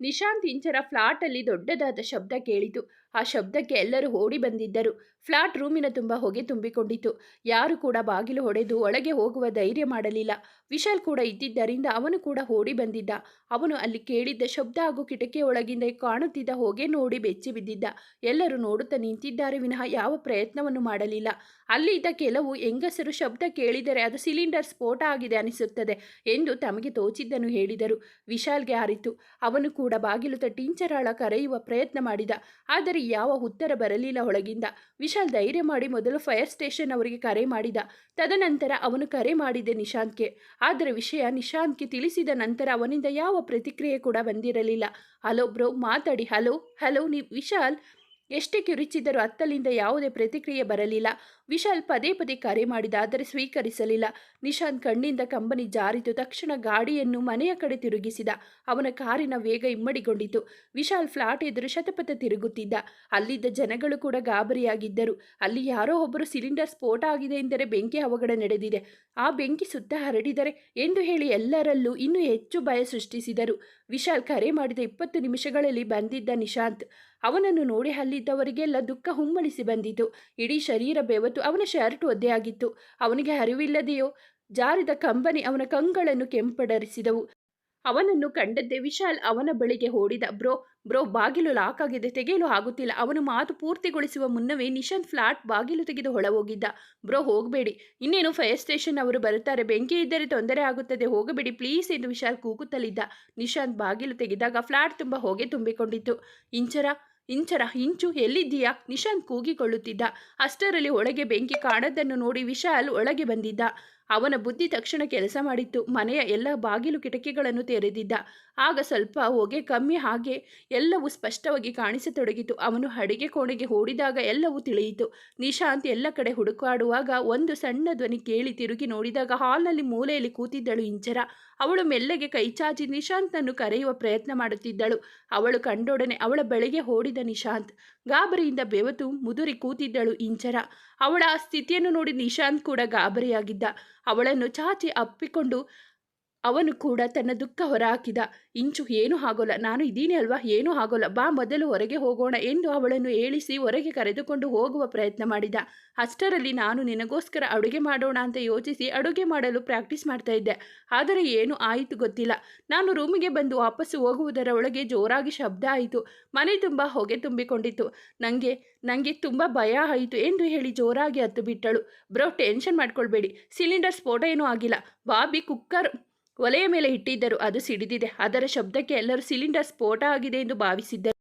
ನಿಶಾಂತ್ ಇಂಚರ ಫ್ಲಾಟಲ್ಲಿ ದೊಡ್ಡದಾದ ಶಬ್ದ ಕೇಳಿತು. ಆ ಶಬ್ದಕ್ಕೆ ಎಲ್ಲರೂ ಓಡಿ ಬಂದಿದ್ದರು. ಫ್ಲಾಟ್ ರೂಮಿನ ತುಂಬ ಹೊಗೆ ತುಂಬಿಕೊಂಡಿತು ಯಾರು ಕೂಡ ಬಾಗಿಲು ಹೊಡೆದು ಒಳಗೆ ಹೋಗುವ ಧೈರ್ಯ ಮಾಡಲಿಲ್ಲ. ವಿಶಾಲ್ ಕೂಡ ಇದ್ದಿದ್ದರಿಂದ ಅವನು ಕೂಡ ಓಡಿ ಬಂದಿದ್ದ. ಅವನು ಅಲ್ಲಿ ಕೇಳಿದ್ದ ಶಬ್ದ ಹಾಗೂ ಕಿಟಕಿಯ ಒಳಗಿಂದ ಕಾಣುತ್ತಿದ್ದ ಹೊಗೆ ನೋಡಿ ಬೆಚ್ಚಿ ಬಿದ್ದಿದ್ದ. ಎಲ್ಲರೂ ನೋಡುತ್ತಾ ನಿಂತಿದ್ದಾರೆ ವಿನಃ ಯಾವ ಪ್ರಯತ್ನವನ್ನು ಮಾಡಲಿಲ್ಲ. ಅಲ್ಲಿ ಇದ್ದ ಕೆಲವು ಹೆಂಗಸರು ಶಬ್ದ ಕೇಳಿದರೆ ಅದು ಸಿಲಿಂಡರ್ ಸ್ಫೋಟ ಆಗಿದೆ ಅನಿಸುತ್ತದೆ ಎಂದು ತಮಗೆ ತೋಚಿದ್ದನ್ನು ಹೇಳಿದರು. ವಿಶಾಲ್ಗೆ ಅರಿತು. ಅವನು ಕೂಡ ಬಾಗಿಲು ತಟ್ಟಿ ಇಂಚರಾಳ ಕರೆಯುವ ಪ್ರಯತ್ನ ಮಾಡಿದ. ಆದರೆ ಯಾವ ಉತ್ತರ ಬರಲಿಲ್ಲ ಒಳಗಿಂದ. ವಿಶಾಲ್ ಧೈರ್ಯ ಮಾಡಿ ಮೊದಲು ಫೈರ್ ಸ್ಟೇಷನ್ ಅವರಿಗೆ ಕರೆ ಮಾಡಿದ. ತದನಂತರ ಅವನು ಕರೆ ಮಾಡಿದೆ ನಿಶಾಂತ್ಗೆ. ಆದರೆ ವಿಷಯ ನಿಶಾಂತ್ಗೆ ತಿಳಿಸಿದ ನಂತರ ಅವನಿಂದ ಯಾವ ಪ್ರತಿಕ್ರಿಯೆ ಕೂಡ ಬಂದಿರಲಿಲ್ಲ. ಹಲೋ ಬ್ರೋ, ಮಾತಾಡಿ. ಹಲೋ ಹಲೋ ನೀ ವಿಶಾಲ್? ಎಷ್ಟೇ ಕಿರುಚಿದರೂ ಅತ್ತಲಿಂದ ಯಾವುದೇ ಪ್ರತಿಕ್ರಿಯೆ ಬರಲಿಲ್ಲ. ವಿಶಾಲ್ ಪದೇ ಪದೇ ಕರೆ ಮಾಡಿದ ಆದರೆ ಸ್ವೀಕರಿಸಲಿಲ್ಲ. ನಿಶಾಂತ್ ಕಣ್ಣಿಂದ ಕಂಬನಿ ಜಾರಿತು. ತಕ್ಷಣ ಗಾಡಿಯನ್ನು ಮನೆಯ ಕಡೆ ತಿರುಗಿಸಿದ. ಅವನ ಕಾರಿನ ವೇಗ ಇಮ್ಮಡಿಗೊಂಡಿತು. ವಿಶಾಲ್ ಫ್ಲಾಟ್ ಎದುರು ಶತಪಥ ತಿರುಗುತ್ತಿದ್ದ. ಅಲ್ಲಿದ್ದ ಜನಗಳು ಕೂಡ ಗಾಬರಿಯಾಗಿದ್ದರು. ಅಲ್ಲಿ ಯಾರೋ ಒಬ್ಬರು ಸಿಲಿಂಡರ್ ಸ್ಫೋಟ ಆಗಿದೆ ಎಂದರೆ ಬೆಂಕಿ ಅವಘಡ ನಡೆದಿದೆ. ಆ ಬೆಂಕಿ ಸುತ್ತ ಹರಡಿದರೆ ಎಂದು ಹೇಳಿ ಎಲ್ಲರಲ್ಲೂ ಇನ್ನೂ ಹೆಚ್ಚು ಭಯ ಸೃಷ್ಟಿಸಿದರು. ವಿಶಾಲ್ ಕರೆ ಮಾಡಿದ ಇಪ್ಪತ್ತು ನಿಮಿಷಗಳಲ್ಲಿ ಬಂದಿದ್ದ ನಿಶಾಂತ್. ಅವನನ್ನು ನೋಡಿ ಅಲ್ಲಿದ್ದವರಿಗೆಲ್ಲ ದುಃಖ ಹುಮ್ಮಳಿಸಿ ಬಂದಿತು. ಇಡೀ ಶರೀರ ಬೆವತು ಅವನ ಶರ್ಟ್ ಒದ್ದೆಯಾಗಿತ್ತು ಅವನಿಗೆ ಅರಿವಿಲ್ಲದೆಯೋ? ಜಾರಿದ ಕಂಬನಿ ಅವನ ಕಂಗಳನ್ನು ಕೆಂಪಡರಿಸಿದವು. ಅವನನ್ನು ಕಂಡದ್ದೇ ವಿಶಾಲ್ ಅವನ ಬಳಿಗೆ ಓಡಿದ. ಬ್ರೋ ಬ್ರೋ, ಬಾಗಿಲು ಲಾಕ್ ಆಗಿದೆ. ತೆಗೆಯಲು ಆಗುತ್ತಿಲ್ಲ. ಅವನು ಮಾತು ಪೂರ್ತಿಗೊಳಿಸುವ ಮುನ್ನವೇ ನಿಶಾಂತ್ ಫ್ಲಾಟ್ ಬಾಗಿಲು ತೆಗೆದು ಹೋಗಿದ್ದ ಬ್ರೋ, ಹೋಗಬೇಡಿ. ಇನ್ನೇನು ಫೈರ್ ಸ್ಟೇಷನ್ ಅವರು ಬರುತ್ತಾರೆ. ಬೆಂಕಿ ಇದ್ದರೆ ತೊಂದರೆ ಆಗುತ್ತದೆ. ಹೋಗಬೇಡಿ. ಪ್ಲೀಸ್ ಎಂದು ವಿಶಾಲ್ ಕೂಗುತ್ತಲಿದ್ದ. ನಿಶಾಂತ್ ಬಾಗಿಲು ತೆಗೆದಾಗ ಫ್ಲಾಟ್ ತುಂಬ ಹೋಗೆ ತುಂಬಿಕೊಂಡಿತ್ತು. ಇಂಚರ ಇಂಚರ ಇಂಚು ಎಲ್ಲಿದ್ದೀಯಾ? ನಿಶಾಂತ್ ಕೂಗಿಕೊಳ್ಳುತ್ತಿದ್ದ. ಅಷ್ಟರಲ್ಲಿ ಒಳಗೆ ಬೆಂಕಿ ಕಾಣದನ್ನು ನೋಡಿ ವಿಶಾಲ್ ಒಳಗೆ ಬಂದಿದ್ದ. ಅವನ ಬುದ್ಧಿ ತಕ್ಷಣ ಕೆಲಸ ಮಾಡಿತ್ತು. ಮನೆಯ ಎಲ್ಲ ಬಾಗಿಲು ಕಿಟಕಿಗಳನ್ನು ತೆರೆದಿದ್ದ. ಆಗ ಸ್ವಲ್ಪ ಹೊಗೆ ಕಮ್ಮಿ ಹಾಗೆ ಎಲ್ಲವೂ ಸ್ಪಷ್ಟವಾಗಿ ಕಾಣಿಸತೊಡಗಿತು. ಅವನು ಅಡಿಗೆ ಕೋಣೆಗೆ ಓಡಿದಾಗ ಎಲ್ಲವೂ ತಿಳಿಯಿತು. ನಿಶಾಂತ್ ಎಲ್ಲ ಕಡೆ ಹುಡುಕಾಡುವಾಗ ಒಂದು ಸಣ್ಣ ಧ್ವನಿ ಕೇಳಿ ತಿರುಗಿ ನೋಡಿದಾಗ ಹಾಲ್ನಲ್ಲಿ ಮೂಲೆಯಲ್ಲಿ ಕೂತಿದ್ದಳು ಇಂಚರ ಅವಳು ಮೆಲ್ಲಗೆ ಕೈಚಾಚಿ ನಿಶಾಂತನ್ನು ಕರೆಯುವ ಪ್ರಯತ್ನ ಮಾಡುತ್ತಿದ್ದಳು. ಅವಳು ಕಂಡೊಡನೆ ಅವಳ ಬಳಿಗೆ ಓಡಿದ ನಿಶಾಂತ್. ಗಾಬರಿಯಿಂದ ಬೆವತು ಮುದುರಿ ಕೂತಿದ್ದಳು ಇಂಚರ ಅವಳ ಸ್ಥಿತಿಯನ್ನು ನೋಡಿ ನಿಶಾಂತ್ ಕೂಡ ಗಾಬರಿಯಾಗಿದ್ದ. ಅವಳನ್ನು ಚಾಚಿ ಅಪ್ಪಿಕೊಂಡು ಅವನು ಕೂಡ ತನ್ನ ದುಃಖ ಹೊರಹಾಕಿದ. ಇಂಚು, ಏನೂ ಆಗೋಲ್ಲ ನಾನು ಇದ್ದೀನಿ ಅಲ್ವಾ? ಏನೂ ಆಗೋಲ್ಲ ಬಾ, ಮೊದಲು ಹೊರಗೆ ಹೋಗೋಣ ಎಂದು ಅವಳನ್ನು ಏಳಿಸಿ ಹೊರಗೆ ಕರೆದುಕೊಂಡು ಹೋಗುವ ಪ್ರಯತ್ನ ಮಾಡಿದ. ಅಷ್ಟರಲ್ಲಿ ನಾನು ನಿನಗೋಸ್ಕರ ಅಡುಗೆ ಮಾಡೋಣ ಅಂತ ಯೋಚಿಸಿ ಅಡುಗೆ ಮಾಡಲು ಪ್ರಾಕ್ಟೀಸ್ ಮಾಡ್ತಾ ಇದ್ದೆ. ಆದರೆ ಏನು ಆಯಿತು ಗೊತ್ತಿಲ್ಲ. ನಾನು ರೂಮಿಗೆ ಬಂದು ವಾಪಸ್ಸು ಹೋಗುವುದರ ಒಳಗೆ ಜೋರಾಗಿ ಶಬ್ದ ಆಯಿತು. ಮನೆ ತುಂಬ ಹೊಗೆ ತುಂಬಿಕೊಂಡಿತ್ತು. ನನಗೆ ನನಗೆ ತುಂಬ ಭಯ ಆಯಿತು ಎಂದು ಹೇಳಿ ಜೋರಾಗಿ ಹತ್ತು ಬಿಟ್ಟಳು. ಬ್ರೋ, ಟೆನ್ಷನ್ ಮಾಡ್ಕೊಳ್ಬೇಡಿ. ಸಿಲಿಂಡರ್ ಸ್ಫೋಟ ಏನೂ ಆಗಿಲ್ಲ. ಬಾಬಿ ಕುಕ್ಕರ್ ಒಲೆಯ ಮೇಲೆ ಇಟ್ಟಿದ್ದರು ಅದು ಸಿಡಿದಿದೆ. ಅದರ ಶಬ್ದಕ್ಕೆ ಎಲ್ಲರೂ ಸಿಲಿಂಡರ್ ಸ್ಫೋಟ ಆಗಿದೆ ಎಂದು ಭಾವಿಸಿದ್ದರು.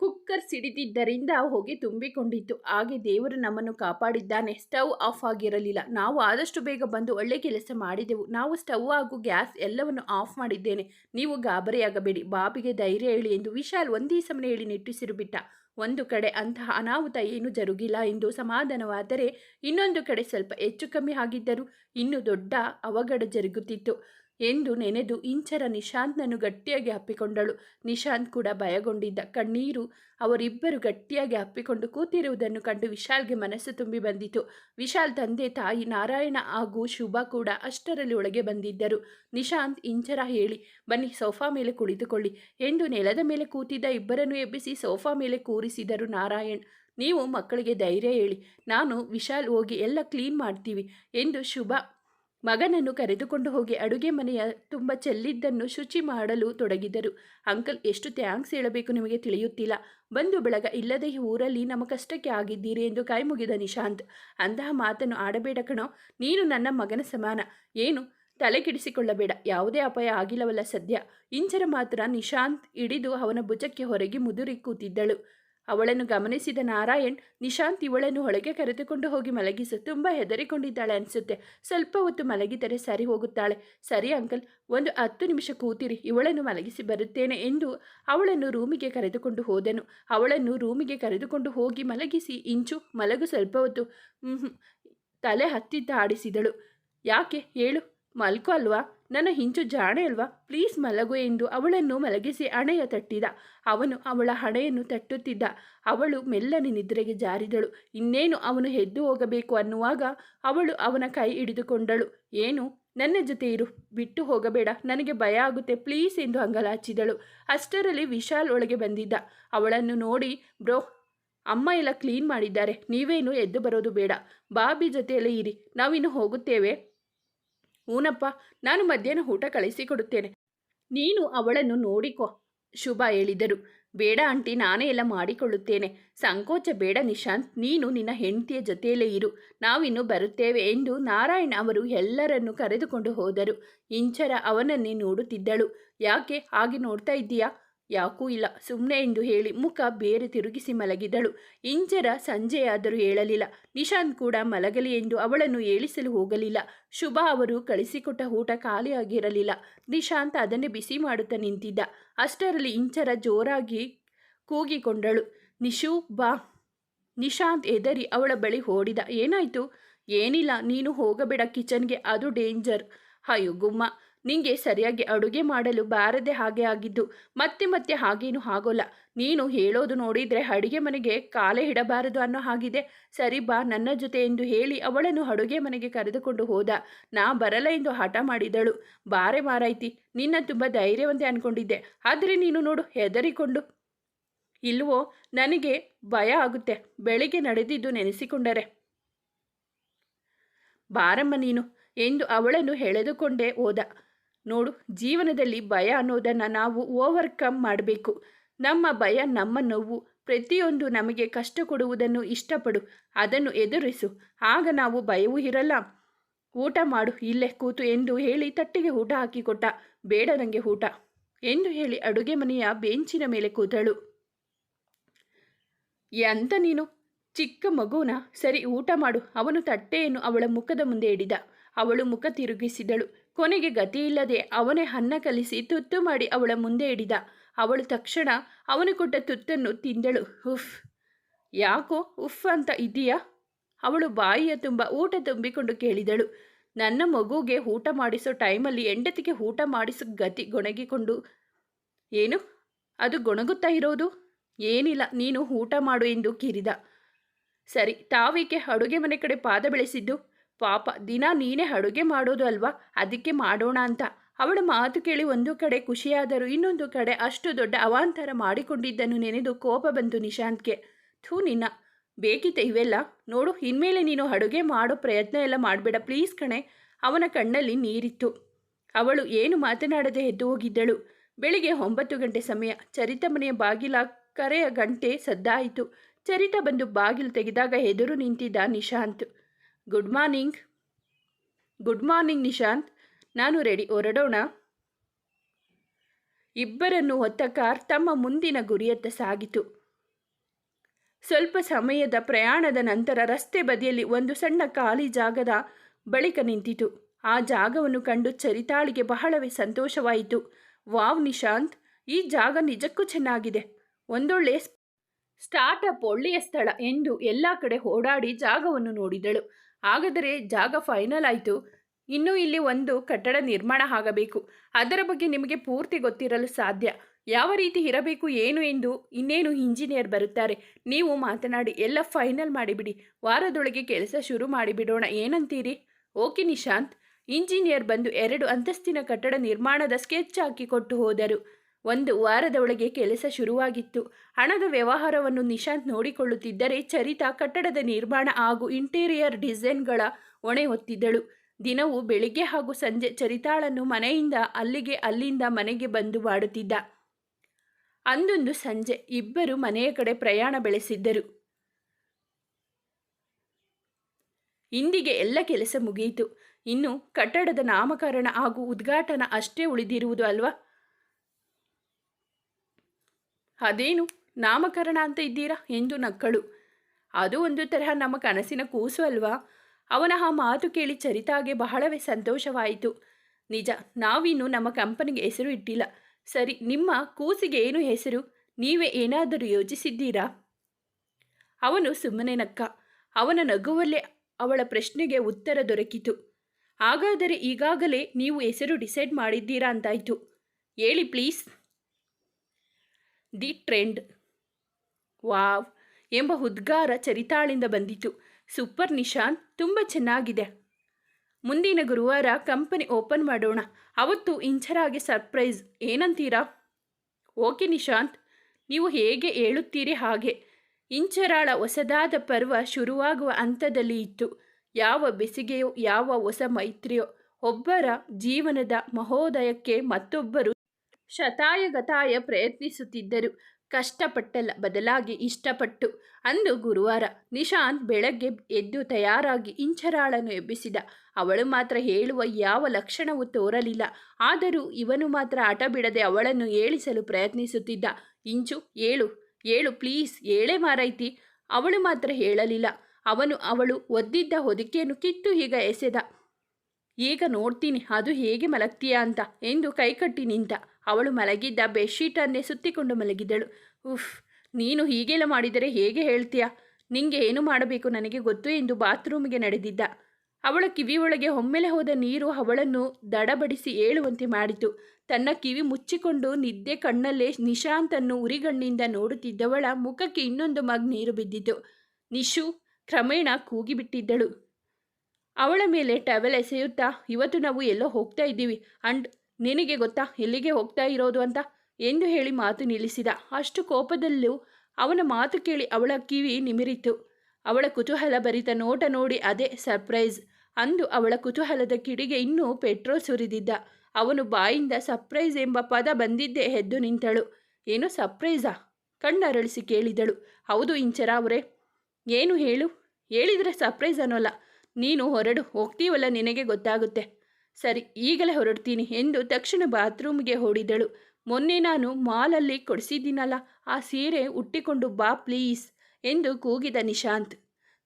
ಕುಕ್ಕರ್ ಸಿಡಿದಿದ್ದರಿಂದ ಹೊಗೆ ತುಂಬಿಕೊಂಡಿತ್ತು. ಹಾಗೆ ದೇವರು ನಮ್ಮನ್ನು ಕಾಪಾಡಿದ್ದಾನೆ. ಸ್ಟವ್ ಆಫ್ ಆಗಿರಲಿಲ್ಲ. ನಾವು ಆದಷ್ಟು ಬೇಗ ಬಂದು ಒಳ್ಳೆ ಕೆಲಸ ಮಾಡಿದೆವು. ನಾವು ಸ್ಟವ್ ಹಾಗೂ ಗ್ಯಾಸ್ ಎಲ್ಲವನ್ನು ಆಫ್ ಮಾಡಿದ್ದೇನೆ. ನೀವು ಗಾಬರಿಯಾಗಬೇಡಿ. ಬಾಬಿಗೆ ಧೈರ್ಯ ಹೇಳಿ ಎಂದು ವಿಶಾಲ್ ಒಂದೇ ಸಮನೆ ಹೇಳಿ ನಿಟ್ಟುಸಿರು ಬಿಟ್ಟ. ಒಂದು ಕಡೆ ಅಂತಹ ಅನಾಹುತ ಏನೂ ಜರುಗಿಲ್ಲ ಎಂದು ಸಮಾಧಾನವಾದರೆ ಇನ್ನೊಂದು ಕಡೆ ಸ್ವಲ್ಪ ಹೆಚ್ಚು ಕಮ್ಮಿ ಆಗಿದ್ದರೂ ಇನ್ನೂ ದೊಡ್ಡ ಅವಘಡ ಜರುಗುತ್ತಿತ್ತು. ಎಂದು ನೆನೆದು ಇಂಚರ ನಿಶಾಂತ್ನನ್ನು ಗಟ್ಟಿಯಾಗಿ ಅಪ್ಪಿಕೊಂಡಳು. ನಿಶಾಂತ್ ಕೂಡ ಭಯಗೊಂಡಿದ್ದ. ಕಣ್ಣೀರು ಅವರಿಬ್ಬರು ಗಟ್ಟಿಯಾಗಿ ಅಪ್ಪಿಕೊಂಡು ಕೂತಿರುವುದನ್ನು ಕಂಡು ವಿಶಾಲ್ಗೆ ಮನಸ್ಸು ತುಂಬಿ ಬಂದಿತು. ವಿಶಾಲ್ ತಂದೆ ತಾಯಿ ನಾರಾಯಣ ಹಾಗೂ ಶುಭ ಕೂಡ ಅಷ್ಟರಲ್ಲಿ ಒಳಗೆ ಬಂದಿದ್ದರು. ನಿಶಾಂತ್ ಇಂಚರ ಹೇಳಿ, ಬನ್ನಿ, ಸೋಫಾ ಮೇಲೆ ಕುಳಿತುಕೊಳ್ಳಿ ಎಂದು ನೆಲದ ಮೇಲೆ ಕೂತಿದ್ದ ಇಬ್ಬರನ್ನು ಎಬ್ಬಿಸಿ ಸೋಫಾ ಮೇಲೆ ಕೂರಿಸಿದರು ನಾರಾಯಣ್. ನೀವು ಮಕ್ಕಳಿಗೆ ಧೈರ್ಯ ಹೇಳಿ. ನಾನು ವಿಶಾಲ್ ಹೋಗಿ ಎಲ್ಲ ಕ್ಲೀನ್ ಮಾಡ್ತೀವಿ ಎಂದು ಶುಭ ಮಗನನ್ನು ಕರೆದುಕೊಂಡು ಹೋಗಿ ಅಡುಗೆ ಮನೆಯ ತುಂಬ ಚೆಲ್ಲಿದ್ದನ್ನು ಶುಚಿ ಮಾಡಲು ತೊಡಗಿದರು. ಅಂಕಲ್, ಎಷ್ಟು ಥ್ಯಾಂಕ್ಸ್ ಹೇಳಬೇಕು ನಿಮಗೆ ತಿಳಿಯುತ್ತಿಲ್ಲ. ಬಂದು ಬೆಳಗ, ಇಲ್ಲದೆ ಊರಲ್ಲಿ ನಮ್ಮ ಕಷ್ಟಕ್ಕೆ ಆಗಿದ್ದೀರಿ ಎಂದು ಕೈ ಮುಗಿದ ನಿಶಾಂತ್. ಅಂತಹ ಮಾತನ್ನು ಆಡಬೇಡ ಕಣೋ, ನೀನು ನನ್ನ ಮಗನ ಸಮಾನ. ಏನು, ತಲೆ ಕೆಡಿಸಿಕೊಳ್ಳಬೇಡ, ಯಾವುದೇ ಅಪಾಯ ಆಗಿಲ್ಲವಲ್ಲ ಸದ್ಯ. ಇಂಚರ ಮಾತ್ರ ನಿಶಾಂತ್ ಹಿಡಿದು ಅವನ ಭುಜಕ್ಕೆ ಹೊರಗೆ ಮುದುರಿ ಕೂತಿದ್ದಳು. ಅವಳನ್ನು ಗಮನಿಸಿದ ನಾರಾಯಣ್ ನಿಶಾಂತ್ ಇವಳನ್ನು ಒಳಗೆ ಕರೆದುಕೊಂಡು ಹೋಗಿ ಮಲಗಿಸು ತುಂಬ ಹೆದರಿಕೊಂಡಿದ್ದಾಳೆ ಅನಿಸುತ್ತೆ. ಸ್ವಲ್ಪ ಹೊತ್ತು ಮಲಗಿದರೆ ಸರಿ ಹೋಗುತ್ತಾಳೆ. ಸರಿ ಅಂಕಲ್, ಒಂದು ಹತ್ತು ನಿಮಿಷ ಕೂತಿರಿ, ಇವಳನ್ನು ಮಲಗಿಸಿ ಬರುತ್ತೇನೆ ಎಂದು ಅವಳನ್ನು ರೂಮಿಗೆ ಕರೆದುಕೊಂಡು ಹೋದನು. ಅವಳನ್ನು ರೂಮಿಗೆ ಕರೆದುಕೊಂಡು ಹೋಗಿ ಮಲಗಿಸಿ, ಇಂಚು, ಮಲಗು ಸ್ವಲ್ಪ ಹೊತ್ತು. ತಲೆ ಹತ್ತಿದ್ದ ಆಡಿಸಿದಳು. ಯಾಕೆ, ಹೇಳು, ಮಲ್ಕೋ ಅಲ್ವಾ? ನನ್ನ ಹಿಂಚು ಜಾಣೆ ಅಲ್ವಾ? ಪ್ಲೀಸ್ ಮಲಗು ಎಂದು ಅವಳನ್ನು ಮಲಗಿಸಿ ಹಣೆಯ ತಟ್ಟಿದ. ಅವನು ಅವಳ ಹಣೆಯನ್ನು ತಟ್ಟುತ್ತಿದ್ದ. ಅವಳು ಮೆಲ್ಲನೆ ನಿದ್ರೆಗೆ ಜಾರಿದಳು. ಇನ್ನೇನು ಅವನು ಎದ್ದು ಹೋಗಬೇಕು ಅನ್ನುವಾಗ ಅವಳು ಅವನ ಕೈ ಹಿಡಿದುಕೊಂಡಳು. ಏನು? ನನ್ನ ಜೊತೆ ಇರು. ಬಿಟ್ಟು ಹೋಗಬೇಡ. ನನಗೆ ಭಯ ಆಗುತ್ತೆ. ಪ್ಲೀಸ್ ಎಂದು ಅಂಗಲಾಚಿದಳು. ಅಷ್ಟರಲ್ಲಿ ವಿಶಾಲ್ ಒಳಗೆ ಬಂದಿದ್ದ. ಅವಳನ್ನು ನೋಡಿ, ಬ್ರೋ, ಅಮ್ಮ ಎಲ್ಲ ಕ್ಲೀನ್ ಮಾಡಿದ್ದಾರೆ. ನೀವೇನು ಎದ್ದು ಬರೋದು ಬೇಡ. ಬಾಬಿ ಜೊತೆಯಲ್ಲೇ ಇರಿ. ನಾವಿನ್ನು ಹೋಗುತ್ತೇವೆ. ಊನಪ್ಪ ನಾನು ಮಧ್ಯಾಹ್ನ ಊಟ ಕಳಿಸಿಕೊಡುತ್ತೇನೆ ನೀನು ಅವಳನ್ನು ನೋಡಿಕೊ, ಶುಭ ಹೇಳಿದರು. ಬೇಡ ಆಂಟಿ, ನಾನೇ ಎಲ್ಲ ಮಾಡಿಕೊಳ್ಳುತ್ತೇನೆ. ಸಂಕೋಚ ಬೇಡ ನಿಶಾಂತ್, ನೀನು ನಿನ್ನ ಹೆಂಡತಿಯ ಜೊತೆಯಲ್ಲೇ ಇರು. ನಾವಿನ್ನು ಬರುತ್ತೇವೆ ಎಂದು ನಾರಾಯಣ್ ಅವರು ಎಲ್ಲರನ್ನು ಕರೆದುಕೊಂಡು ಹೋದರು. ಇಂಚರ ಅವನನ್ನೇ ನೋಡುತ್ತಿದ್ದಳು. ಯಾಕೆ, ಹಾಗೆ ನೋಡ್ತಾ ಇದ್ದೀಯಾ? ಯಾಕೂ ಇಲ್ಲ. ಸುಮ್ಮನೆ ಎಂದು ಹೇಳಿ ಮುಖ ಬೇರೆ ತಿರುಗಿಸಿ ಮಲಗಿದಳು. ಇಂಜರ ಸಂಜೆಯಾದರೂ ಹೇಳಲಿಲ್ಲ. ನಿಶಾಂತ್ ಕೂಡ ಮಲಗಲಿ ಎಂದು ಅವಳನ್ನು ಏಳಿಸಲು ಹೋಗಲಿಲ್ಲ. ಶುಭ ಅವರು ಕಳಿಸಿಕೊಟ್ಟ ಊಟ ಖಾಲಿಯಾಗಿರಲಿಲ್ಲ. ನಿಶಾಂತ್ ಅದನ್ನೇ ಬಿಸಿ ಮಾಡುತ್ತಾ ನಿಂತಿದ್ದ. ಅಷ್ಟರಲ್ಲಿ ಇಂಚರ ಜೋರಾಗಿ ಕೂಗಿಕೊಂಡಳು. ನಿಶು, ಬಾ. ನಿಶಾಂತ್ ಎದರಿ ಅವಳ ಬಳಿ ಓಡಿದ. ಏನಾಯ್ತು? ಏನಿಲ್ಲ, ನೀನು ಹೋಗಬೇಡ ಕಿಚನ್ಗೆ. ಅದು ಡೇಂಜರ್. ಅಯ್ಯೋ ಗುಮ್ಮ. ನಿಂಗೆ ಸರಿಯಾಗಿ ಅಡುಗೆ ಮಾಡಲು ಬಾರದೆ ಹಾಗೆ ಆಗಿದ್ದು, ಮತ್ತೆ ಮತ್ತೆ ಹಾಗೇನು ಆಗೋಲ್ಲ. ನೀನು ಹೇಳೋದು ನೋಡಿದರೆ ಅಡುಗೆ ಮನೆಗೆ ಕಾಲೇ ಇಡಬಾರದು ಅನ್ನೋ ಹಾಗಿದೆ. ಸರಿ ಬಾ, ನನ್ನ ಜೊತೆ ಎಂದು ಹೇಳಿ ಅವಳನ್ನು ಅಡುಗೆ ಮನೆಗೆ ಕರೆದುಕೊಂಡು ಹೋದ. ನಾ ಬರಲ್ಲ ಎಂದು ಹಠ ಮಾಡಿದಳು. ಬಾರೆ ಮಾರಾಯ್ತಿ, ನಿನ್ನ ತುಂಬ ಧೈರ್ಯವಂತೆ ಅನ್ಕೊಂಡಿದ್ದೆ. ಆದರೆ ನೀನು ನೋಡು, ಹೆದರಿಕೊಂಡು. ಇಲ್ವೋ, ನನಗೆ ಭಯ ಆಗುತ್ತೆ. ಬೆಳಿಗ್ಗೆ ನಡೆದಿದ್ದು ನೆನೆಸಿಕೊಂಡರೆ. ಬಾರಮ್ಮ ನೀನು, ಎಂದು ಅವಳನ್ನು ಎಳೆದುಕೊಂಡೇ ಹೋದ. ನೋಡು, ಜೀವನದಲ್ಲಿ ಭಯ ಅನ್ನೋದನ್ನು ನಾವು ಓವರ್ಕಮ್ ಮಾಡಬೇಕು. ನಮ್ಮ ಭಯ ನಮ್ಮ ನೋವು. ಪ್ರತಿಯೊಂದು ನಮಗೆ ಕಷ್ಟ ಕೊಡುವುದನ್ನು ಇಷ್ಟಪಡು, ಅದನ್ನು ಎದುರಿಸು. ಆಗ ನಾವು ಭಯವೂ ಇರಲ್ಲ. ಊಟ ಮಾಡು, ಇಲ್ಲೇ ಕೂತು ಎಂದು ಹೇಳಿ ತಟ್ಟಿಗೆ ಊಟ ಹಾಕಿಕೊಟ್ಟ. ಬೇಡ ನನಗೆ ಊಟ ಎಂದು ಹೇಳಿ ಅಡುಗೆ ಮನೆಯ ಬೆಂಚಿನ ಮೇಲೆ ಕೂತಳು ಎಂತ ನೀನು? ಚಿಕ್ಕ ಮಗುನ? ಸರಿ, ಊಟ ಮಾಡು. ಅವನು ತಟ್ಟೆಯನ್ನು ಅವಳ ಮುಖದ ಮುಂದೆ ಹಿಡಿದ ಅವಳು ಮುಖ ತಿರುಗಿಸಿದಳು. ಕೊನೆಗೆ ಗತಿಯಿಲ್ಲದೆ ಅವನೇ ಅನ್ನ ಕಲಿಸಿ ತುತ್ತು ಮಾಡಿ ಅವಳ ಮುಂದೆ ಹಿಡಿದ ಅವಳು ತಕ್ಷಣ ಅವನು ಕೊಟ್ಟ ತುತ್ತನ್ನು ತಿಂದಳು. ಉಫ್ ಯಾಕೋ ಉಫ್ ಅಂತ ಇದೆಯಾ? ಅವಳು ಬಾಯಿಯ ತುಂಬ ಊಟ ತುಂಬಿಕೊಂಡು ಕೇಳಿದಳು. ನನ್ನ ಮಗುಗೆ ಊಟ ಮಾಡಿಸೋ ಟೈಮಲ್ಲಿ ಹೆಂಡತಿಗೆ ಊಟ ಮಾಡಿಸೋ ಗತಿ ಗೊಣಗಿಕೊಂಡು. ಏನು? ಅದು ಗೊಣಗುತ್ತಾ ಇರೋದು? ಏನಿಲ್ಲ, ನೀನು ಊಟ ಮಾಡು ಎಂದು ಕಿರಿದ. ಸರಿ, ತಾವೀಕೆ ಅಡುಗೆ ಮನೆ ಕಡೆ ಪಾದ ಬೆಳೆಸಿದ್ದು? ಪಾಪ, ದಿನ ನೀನೇ ಅಡುಗೆ ಮಾಡೋದು ಅಲ್ವಾ? ಅದಕ್ಕೆ ಮಾಡೋಣ ಅಂತ. ಅವಳ ಮಾತು ಕೇಳಿ ಒಂದು ಕಡೆ ಖುಷಿಯಾದರೂ ಇನ್ನೊಂದು ಕಡೆ ಅಷ್ಟು ದೊಡ್ಡ ಅವಾಂತರ ಮಾಡಿಕೊಂಡಿದ್ದನ್ನು ನೆನೆದು ಕೋಪ ಬಂತು ನಿಶಾಂತ್ಗೆ. ಥೂ ನಿನ್ನ. ಬೇಕಿತ್ತ ಇವೆಲ್ಲ? ನೋಡು, ಇನ್ಮೇಲೆ ನೀನು ಅಡುಗೆ ಮಾಡೋ ಪ್ರಯತ್ನ ಎಲ್ಲ ಮಾಡಬೇಡ ಪ್ಲೀಸ್ ಕಣೆ. ಅವನ ಕಣ್ಣಲ್ಲಿ ನೀರಿತ್ತು. ಅವಳು ಏನು ಮಾತನಾಡದೆ ಎದ್ದು ಹೋಗಿದ್ದಳು. ಬೆಳಿಗ್ಗೆ ಒಂಬತ್ತು ಗಂಟೆ ಸಮಯ. ಚರಿತ ಮನೆಯ ಬಾಗಿಲ ಕರೆಯ ಗಂಟೆ ಸದ್ದಾಯಿತು. ಚರಿತ ಬಂದು ಬಾಗಿಲು ತೆಗೆದಾಗ ಎದುರು ನಿಂತಿದ್ದ Nishant. Good morning good morning Nishant ನಾನು ರೆಡಿ ಹೊರಡೋಣ. ಇಬ್ಬರನ್ನು ಹೊತ್ತ ಕಾರ್ ತಮ್ಮ ಮುಂದಿನ ಗುರಿಯತ್ತ ಸಾಗಿತು. ಸ್ವಲ್ಪ ಸಮಯದ ಪ್ರಯಾಣದ ನಂತರ ರಸ್ತೆ ಬದಿಯಲ್ಲಿ ಒಂದು ಸಣ್ಣ ಖಾಲಿ ಜಾಗದ ಬಳಿಕ ನಿಂತಿತು. ಆ ಜಾಗವನ್ನು ಕಂಡು ಚರಿತಾಳಿಗೆ ಬಹಳವೇ ಸಂತೋಷವಾಯಿತು. ವಾವ್, ನಿಶಾಂತ್! ಈ ಜಾಗ ನಿಜಕ್ಕೂ ಚೆನ್ನಾಗಿದೆ. ಒಂದೊಳ್ಳೆ ಸ್ಟಾರ್ಟಪ್ ಒಳ್ಳೆಯ ಸ್ಥಳ ಎಂದು ಎಲ್ಲ ಕಡೆ ಓಡಾಡಿ ಜಾಗವನ್ನು ನೋಡಿದಳು. ಹಾಗಾದರೆ ಜಾಗ ಫೈನಲ್ ಆಯಿತು. ಇನ್ನು ಇಲ್ಲಿ ಒಂದು ಕಟ್ಟಡ ನಿರ್ಮಾಣ ಆಗಬೇಕು. ಅದರ ಬಗ್ಗೆ ನಿಮಗೆ ಪೂರ್ತಿ ಗೊತ್ತಿರಲು ಸಾಧ್ಯ. ಯಾವ ರೀತಿ ಇರಬೇಕು, ಏನು ಎಂದು ಇನ್ನೇನು ಇಂಜಿನಿಯರ್ ಬರುತ್ತಾರೆ. ನೀವು ಮಾತನಾಡಿ, ಎಲ್ಲ ಫೈನಲ್ ಮಾಡಿಬಿಡಿ. ವಾರದೊಳಗೆ ಕೆಲಸ ಶುರು ಮಾಡಿಬಿಡೋಣ. ಏನಂತೀರಿ? ಓಕೆ ನಿಶಾಂತ್. ಇಂಜಿನಿಯರ್ ಬಂದು ಎರಡು ಅಂತಸ್ತಿನ ಕಟ್ಟಡ ನಿರ್ಮಾಣದ ಸ್ಕೆಚ್ ಹಾಕಿಕೊಟ್ಟು ಹೋದರು. ಒಂದು ವಾರದ ಒಳಗೆ ಕೆಲಸ ಶುರುವಾಗಿತ್ತು. ಹಣದ ವ್ಯವಹಾರವನ್ನು ನಿಶಾಂತ್ ನೋಡಿಕೊಳ್ಳುತ್ತಿದ್ದರೆ ಚರಿತಾ ಕಟ್ಟಡದ ನಿರ್ಮಾಣ ಹಾಗೂ ಇಂಟೀರಿಯರ್ ಡಿಸೈನ್ಗಳ ಹೊಣೆ ಹೊತ್ತಿದ್ದಳು. ದಿನವೂ ಬೆಳಿಗ್ಗೆ ಹಾಗೂ ಸಂಜೆ ಚರಿತಾಳನ್ನು ಮನೆಯಿಂದ ಅಲ್ಲಿಗೆ ಅಲ್ಲಿಂದ ಮನೆಗೆ ಬಂದು ಮಾಡುತ್ತಿದ್ದ ಅಂದೊಂದು ಸಂಜೆ ಇಬ್ಬರು ಮನೆಯ ಕಡೆ ಪ್ರಯಾಣ ಬೆಳೆಸಿದ್ದರು. ಇಂದಿಗೆ ಎಲ್ಲ ಕೆಲಸ ಮುಗಿಯಿತು ಇನ್ನು ಕಟ್ಟಡದ ನಾಮಕರಣ ಹಾಗೂ ಉದ್ಘಾಟನ ಅಷ್ಟೇ ಉಳಿದಿರುವುದು ಅಲ್ವಾ? ಅದೇನು? ನಾಮಕರಣ ಅಂತ ಇದ್ದೀರಾ? ಎಂದು ನಕ್ಕಳು. ಅದು ಒಂದು ತರಹ ನಮ್ಮ ಕನಸಿನ ಕೂಸು ಅಲ್ವಾ? ಅವನ ಆ ಮಾತು ಕೇಳಿ ಚರಿತಾಗೆ ಬಹಳವೇ ಸಂತೋಷವಾಯಿತು. ನಿಜ, ನಾವಿನ್ನು ನಮ್ಮ ಕಂಪನಿಗೆ ಹೆಸರು ಇಟ್ಟಿಲ್ಲ. ಸರಿ, ನಿಮ್ಮ ಕೂಸಿಗೆ ಏನು ಹೆಸರು? ನೀವೇ ಏನಾದರೂ ಯೋಚಿಸಿದ್ದೀರಾ? ಅವನು ಸುಮ್ಮನೆ ನಕ್ಕ. ಅವನ ನಗುವಲ್ಲೇ ಅವಳ ಪ್ರಶ್ನೆಗೆ ಉತ್ತರ ದೊರಕಿತು. ಹಾಗಾದರೆ ಈಗಾಗಲೇ ನೀವು ಹೆಸರು ಡಿಸೈಡ್ ಮಾಡಿದ್ದೀರಾ ಅಂತಾಯಿತು. ಹೇಳಿ, ಪ್ಲೀಸ್. The trend. ವಾವ್! ಎಂಬ ಉದ್ಗಾರ ಚರಿತಾಳಿಂದ ಬಂದಿತು. ಸೂಪರ್ ನಿಶಾನ್ ತುಂಬ ಚೆನ್ನಾಗಿದೆ. ಮುಂದಿನ ಗುರುವಾರ ಕಂಪನಿ ಓಪನ್ ಮಾಡೋಣ. ಅವತ್ತು ಇಂಚರಾಗಿ ಸರ್ಪ್ರೈಸ್. ಏನಂತೀರಾ? ಓಕೆ ನಿಶಾಂತ್, ನೀವು ಹೇಗೆ ಹೇಳುತ್ತೀರಿ ಹಾಗೆ. ಇಂಚರಾಳ ಹೊಸದಾದ ಪರ್ವ ಶುರುವಾಗುವ ಹಂತದಲ್ಲಿ ಇತ್ತು. ಯಾವ ಬೆಸಿಗೆಯೋ, ಯಾವ ಹೊಸ ಮೈತ್ರಿಯೋ, ಒಬ್ಬರ ಜೀವನದ ಮಹೋದಯಕ್ಕೆ ಮತ್ತೊಬ್ಬರು ಶತಾಯಗತಾಯ ಪ್ರಯತ್ನಿಸುತ್ತಿದ್ದರು. ಕಷ್ಟಪಟ್ಟಲ್ಲ, ಬದಲಾಗಿ ಇಷ್ಟಪಟ್ಟು ಅಂದು ಗುರುವಾರ ನಿಶಾಂತ್ ಬೆಳಗ್ಗೆ ಎದ್ದು ತಯಾರಾಗಿ ಇಂಚರಾಳನ್ನು ಎಬ್ಬಿಸಿದ. ಅವಳು ಮಾತ್ರ ಹೇಳುವ ಯಾವ ಲಕ್ಷಣವೂ ತೋರಲಿಲ್ಲ. ಆದರೂ ಇವನು ಮಾತ್ರ ಹಠ ಬಿಡದೆ ಅವಳನ್ನು ಏಳಿಸಲು ಪ್ರಯತ್ನಿಸುತ್ತಿದ್ದ. ಇಂಚು, ಏಳು ಏಳು, ಪ್ಲೀಸ್, ಏಳೇ ಮಾರೈತಿ. ಅವಳು ಮಾತ್ರ ಹೇಳಲಿಲ್ಲ. ಅವನು, ಅವಳು ಒದ್ದಿದ್ದ ಹೊದಿಕೆಯನ್ನು ಕಿತ್ತು ಈಗ ಎಸೆದ. ಈಗ ನೋಡ್ತೀನಿ, ಅದು ಹೇಗೆ ಮಲಗ್ತೀಯಾ ಅಂತ ಎಂದು ಕೈಕಟ್ಟಿ ನಿಂತ. ಅವಳು ಮಲಗಿದ್ದ ಬೆಡ್ಶೀಟನ್ನೇ ಸುತ್ತಿಕೊಂಡು ಮಲಗಿದ್ದಳು ಉಫ್, ನೀನು ಹೀಗೆಲ್ಲ ಮಾಡಿದರೆ ಹೇಗೆ ಹೇಳ್ತೀಯಾ? ನಿಂಗೆ ಏನು ಮಾಡಬೇಕು ನನಗೆ ಗೊತ್ತು? ಎಂದು ಬಾತ್ರೂಮಿಗೆ ನಡೆದಿದ್ದ. ಅವಳ ಕಿವಿಯೊಳಗೆ ಒಮ್ಮೆಲೆ ಹೋದ ನೀರು ಅವಳನ್ನು ದಡಬಡಿಸಿ ಏಳುವಂತೆ ಮಾಡಿತು. ತನ್ನ ಕಿವಿ ಮುಚ್ಚಿಕೊಂಡು ನಿದ್ದೆ ಕಣ್ಣಲ್ಲೇ ನಿಶಾಂತನ್ನು ಉರಿಗಣ್ಣಿಂದ ನೋಡುತ್ತಿದ್ದವಳ ಮುಖಕ್ಕೆ ಇನ್ನೊಂದು ಮಗ್ ನೀರು ಬಿದ್ದಿತು. ನಿಶು ಕ್ರಮೇಣ ಕೂಗಿಬಿಟ್ಟಿದ್ದಳು. ಅವಳ ಮೇಲೆ ಟವೆಲ್ ಎಸೆಯುತ್ತಾ, ಇವತ್ತು ನಾವು ಎಲ್ಲೋ ಹೋಗ್ತಾ ಇದ್ದೀವಿ. ಅಂಡ್ ನಿನಗೆ ಗೊತ್ತಾ ಎಲ್ಲಿಗೆ ಹೋಗ್ತಾ ಇರೋದು ಅಂತ? ಎಂದು ಹೇಳಿ ಮಾತು ನಿಲ್ಲಿಸಿದ. ಅಷ್ಟು ಕೋಪದಲ್ಲೂ ಅವನ ಮಾತು ಕೇಳಿ ಅವಳ ಕಿವಿ ನಿಮಿರಿತು. ಅವಳ ಕುತೂಹಲ ಭರಿತ ನೋಟ ನೋಡಿ ಅದೇ ಸರ್ಪ್ರೈಸ್. ಅಂದು ಅವಳ ಕುತೂಹಲದ ಕಿಡಿಗೆ ಇನ್ನೂ ಪೆಟ್ರೋಲ್ ಸುರಿದಿದ್ದ. ಅವನು ಬಾಯಿಂದ ಸರ್ಪ್ರೈಸ್ ಎಂಬ ಪದ ಬಂದಿದ್ದೇ ಎದ್ದು ನಿಂತಳು. ಏನು ಸರ್ಪ್ರೈಸಾ? ಕಣ್ಣರಳಿಸಿ ಕೇಳಿದಳು. ಹೌದು ಇಂಚರ ಅವರೇ. ಏನು ಹೇಳು? ಹೇಳಿದರೆ ಸರ್ಪ್ರೈಸ್ ಅನ್ನೋಲ್ಲ. ನೀನು ಹೊರಡು, ಹೋಗ್ತೀವಲ್ಲ ನಿನಗೆ ಗೊತ್ತಾಗುತ್ತೆ. ಸರಿ, ಈಗಲೇ ಹೊರಡ್ತೀನಿ ಎಂದು ತಕ್ಷಣ ಬಾತ್ರೂಮ್ಗೆ ಓಡಿದಳು. ಮೊನ್ನೆ ನಾನು ಮಾಲಲ್ಲಿ ಕೊಡಿಸಿದ್ದೀನಲ್ಲ, ಆ ಸೀರೆ ಉಟ್ಟಿಕೊಂಡು ಬಾ ಪ್ಲೀಸ್ ಎಂದು ಕೂಗಿದ ನಿಶಾಂತ್.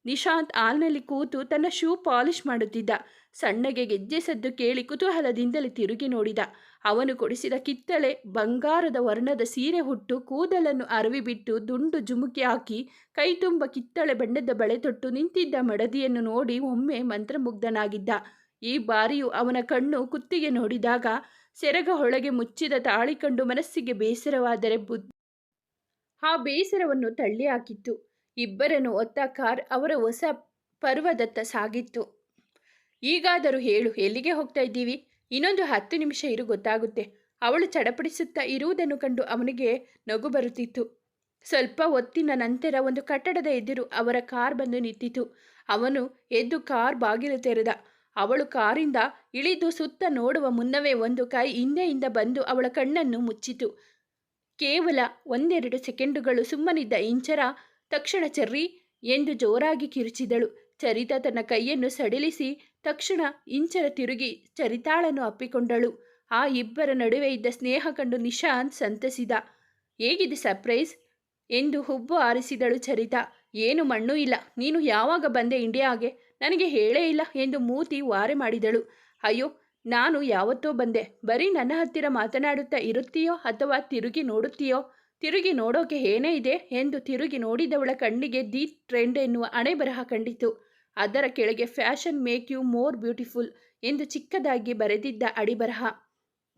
ನಿಶಾಂತ್ ಆಲ್ನಲ್ಲಿ ಕೂತು ತನ್ನ ಶೂ ಪಾಲಿಷ್ ಮಾಡುತ್ತಿದ್ದ. ಸಣ್ಣಗೆ ಗೆಜ್ಜೆ ಸದ್ದು ಕೇಳಿ ಕುತೂಹಲದಿಂದಲೇ ತಿರುಗಿ ನೋಡಿದ. ಅವನು ಕೊಡಿಸಿದ ಕಿತ್ತಳೆ, ಬಂಗಾರದ ವರ್ಣದ ಸೀರೆ ಹುಟ್ಟು ಕೂದಲನ್ನು ಅರವಿಬಿಟ್ಟು ದುಂಡು ಜುಮುಕಿ ಹಾಕಿ ಕೈತುಂಬ ಕಿತ್ತಳೆ ಬಣ್ಣದ ಬಳೆ ತೊಟ್ಟು ನಿಂತಿದ್ದ ಮಡದಿಯನ್ನು ನೋಡಿ ಒಮ್ಮೆ ಮಂತ್ರಮುಗ್ಧನಾಗಿದ್ದ. ಈ ಬಾರಿಯೂ ಅವನ ಕಣ್ಣು ಕುತ್ತಿಗೆ ನೋಡಿದಾಗ ಸೆರಗ ಹೊಳಗೆ ಮುಚ್ಚಿದ ತಾಳಿ ಕಂಡು ಮನಸ್ಸಿಗೆ ಬೇಸರವಾದರೆ ಬುದ್ಧಿ. ಆ ಬೇಸರವನ್ನು ತಳ್ಳಿ ಹಾಕಿತ್ತು ಇಬ್ಬರನ್ನು ಒತ್ತ ಕಾರ್ ಅವರ ಹೊಸ ಪರ್ವದತ್ತ ಸಾಗಿತ್ತು. ಈಗಾದರೂ ಹೇಳು, ಎಲ್ಲಿಗೆ ಹೋಗ್ತಾ ಇದ್ದೀವಿ? ಇನ್ನೊಂದು ಹತ್ತು ನಿಮಿಷ ಇರು, ಗೊತ್ತಾಗುತ್ತೆ. ಅವಳು ಚಡಪಡಿಸುತ್ತಾ ಇರುವುದನ್ನು ಕಂಡು ಅವನಿಗೆ ನಗು ಬರುತ್ತಿತ್ತು. ಸ್ವಲ್ಪ ಹೊತ್ತಿನ ನಂತರ ಒಂದು ಕಟ್ಟಡದ ಎದುರು ಅವರ ಕಾರ್ ಬಂದು ನಿಂತಿತು ಅವನು ಎದ್ದು ಕಾರ್ ಬಾಗಿಲು ತೆರೆದ. ಅವಳು ಕಾರಿಂದ ಇಳಿದು ಸುತ್ತ ನೋಡುವ ಮುನ್ನವೇ ಒಂದು ಕೈ ಹಿಂದೆಯಿಂದ ಬಂದು ಅವಳ ಕಣ್ಣನ್ನು ಮುಚ್ಚಿತು. ಕೇವಲ ಒಂದೆರಡು ಸೆಕೆಂಡುಗಳು ಸುಮ್ಮನಿದ್ದ ಇಂಚರ ತಕ್ಷಣ ಚರ್ರಿ ಎಂದು ಜೋರಾಗಿ ಕಿರುಚಿದಳು. ಚರಿತ ತನ್ನ ಕೈಯನ್ನು ಸಡಿಲಿಸಿ ತಕ್ಷಣ ಇಂಚರ ತಿರುಗಿ ಚರಿತಾಳನ್ನು ಅಪ್ಪಿಕೊಂಡಳು. ಆ ಇಬ್ಬರ ನಡುವೆ ಇದ್ದ ಸ್ನೇಹ ಕಂಡು ನಿಶಾಂತ್ ಸಂತಸಿದ. ಹೇಗಿದೆ ಸರ್ಪ್ರೈಸ್? ಎಂದು ಹುಬ್ಬು ಆರಿಸಿದಳು ಚರಿತಾ. ಏನು ಮಣ್ಣು ಇಲ್ಲ. ನೀನು ಯಾವಾಗ ಬಂದೆ ಇಂಡಿಯಾಗೆ? ನನಗೆ ಹೇಳೇ ಇಲ್ಲ ಎಂದು ಮೂತಿ ವಾರೆ ಮಾಡಿದಳು. ಅಯ್ಯೋ, ನಾನು ಯಾವತ್ತೋ ಬಂದೆ. ಬರೀ ನನ್ನ ಹತ್ತಿರ ಮಾತನಾಡುತ್ತಾ ಇರುತ್ತೀಯೋ ಅಥವಾ ತಿರುಗಿ ನೋಡುತ್ತೀಯೋ? ತಿರುಗಿ ನೋಡೋಕೆ ಏನೇ ಇದೆ ಎಂದು ತಿರುಗಿ ನೋಡಿದವಳ ಕಣ್ಣಿಗೆ ದಿ ಟ್ರೆಂಡ್ ಎನ್ನುವ ಅಣೆಬರಹ ಕಂಡಿತು. ಅದರ ಕೆಳಗೆ fashion make you more beautiful ಎಂದು ಚಿಕ್ಕದಾಗಿ ಬರೆದಿದ್ದ ಅಡಿಬರಹ.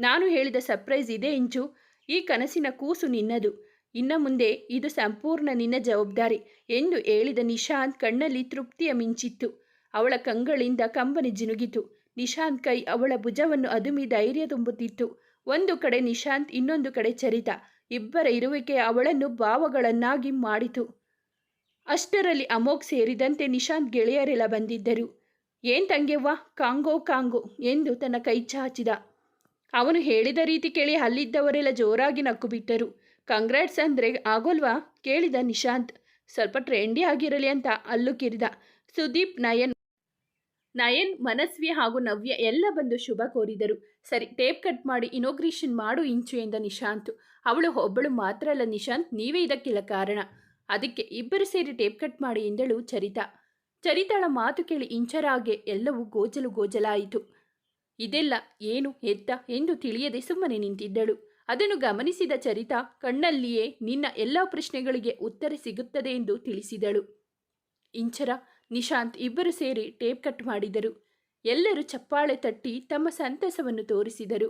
ನಾನು ಹೇಳಿದ ಸರ್ಪ್ರೈಸ್ ಇದೆ ಇಂಚು. ಈ ಕನಸಿನ ಕೂಸು ನಿನ್ನದು. ಇನ್ನು ಮುಂದೆ ಇದು ಸಂಪೂರ್ಣ ನಿನ್ನ ಜವಾಬ್ದಾರಿ ಎಂದು ಹೇಳಿದ ನಿಶಾಂತ್ ಕಣ್ಣಲ್ಲಿ ತೃಪ್ತಿಯ ಮಿಂಚಿತ್ತು. ಅವಳ ಕಂಗಳಿಂದ ಕಂಬನಿ ಜಿನುಗಿತು. ನಿಶಾಂತ್ ಕೈ ಅವಳ ಭುಜವನ್ನು ಅದುಮಿ ಧೈರ್ಯ ತುಂಬುತ್ತಿತ್ತು. ಒಂದು ಕಡೆ ನಿಶಾಂತ್, ಇನ್ನೊಂದು ಕಡೆ ಚರಿತ. ಇಬ್ಬರ ಇರುವಿಕೆ ಅವಳನ್ನು ಭಾವಗಳನ್ನಾಗಿ ಮಾಡಿತು. ಅಷ್ಟರಲ್ಲಿ ಅಮೋಕ್ ಸೇರಿದಂತೆ ನಿಶಾಂತ್ ಗೆಳೆಯರೆಲ್ಲ ಬಂದಿದ್ದರು. ಏನ್ ತಂಗೆವ್ವ? ಕಾಂಗೋ ಕಾಂಗೋ ಎಂದು ತನ್ನ ಕೈ ಚಾಚಿದ. ಅವನು ಹೇಳಿದ ರೀತಿ ಕೇಳಿ ಅಲ್ಲಿದ್ದವರೆಲ್ಲ ಜೋರಾಗಿ ನಕ್ಕುಬಿಟ್ಟರು. ಕಂಗ್ರಾಟ್ಸ್ ಅಂದ್ರೆ ಆಗೋಲ್ವಾ? ಕೇಳಿದ ನಿಶಾಂತ್. ಸ್ವಲ್ಪ ಟ್ರೆಂಡಿ ಆಗಿರಲಿ ಅಂತ ಅಲ್ಲು ಕಿರಿದ. ಸುದೀಪ್ ನಯನ್ ನಯನ್ ಮನಸ್ವಿ ಹಾಗೂ ನವ್ಯ ಎಲ್ಲ ಬಂದು ಶುಭ ಕೋರಿದರು. ಸರಿ, ಟೇಪ್ ಕಟ್ ಮಾಡಿ ಇನೋಗ್ರೇಷನ್ ಮಾಡು ಇಂಚು ಎಂದ ನಿಶಾಂತ್. ಅವಳು ಒಬ್ಬಳು ಮಾತ್ರ ಅಲ್ಲ ನಿಶಾಂತ್, ನೀವೇ ಇದಕ್ಕೆಲ್ಲ ಕಾರಣ. ಅದಕ್ಕೆ ಇಬ್ಬರು ಸೇರಿ ಟೇಪ್ ಕಟ್ ಮಾಡಿ ಎಂದಳು ಚರಿತಾ. ಚರಿತಾಳ ಮಾತು ಕೇಳಿ ಇಂಚರಾಗೆ ಎಲ್ಲವೂ ಗೋಜಲು ಗೋಜಲಾಯಿತು. ಇದೆಲ್ಲ ಏನು ಎತ್ತ ಎಂದು ತಿಳಿಯದೆ ಸುಮ್ಮನೆ ನಿಂತಿದ್ದಳು. ಅದನ್ನು ಗಮನಿಸಿದ ಚರಿತಾ, ಕಣ್ಣಲ್ಲಿಯೇ ನಿನ್ನ ಎಲ್ಲ ಪ್ರಶ್ನೆಗಳಿಗೆ ಉತ್ತರ ಸಿಗುತ್ತದೆ ಎಂದು ತಿಳಿಸಿದಳು. ಇಂಚರ ನಿಶಾಂತ್ ಇಬ್ಬರು ಸೇರಿ ಟೇಪ್ ಕಟ್ ಮಾಡಿದರು. ಎಲ್ಲರೂ ಚಪ್ಪಾಳೆ ತಟ್ಟಿ ತಮ್ಮ ಸಂತಸವನ್ನು ತೋರಿಸಿದರು.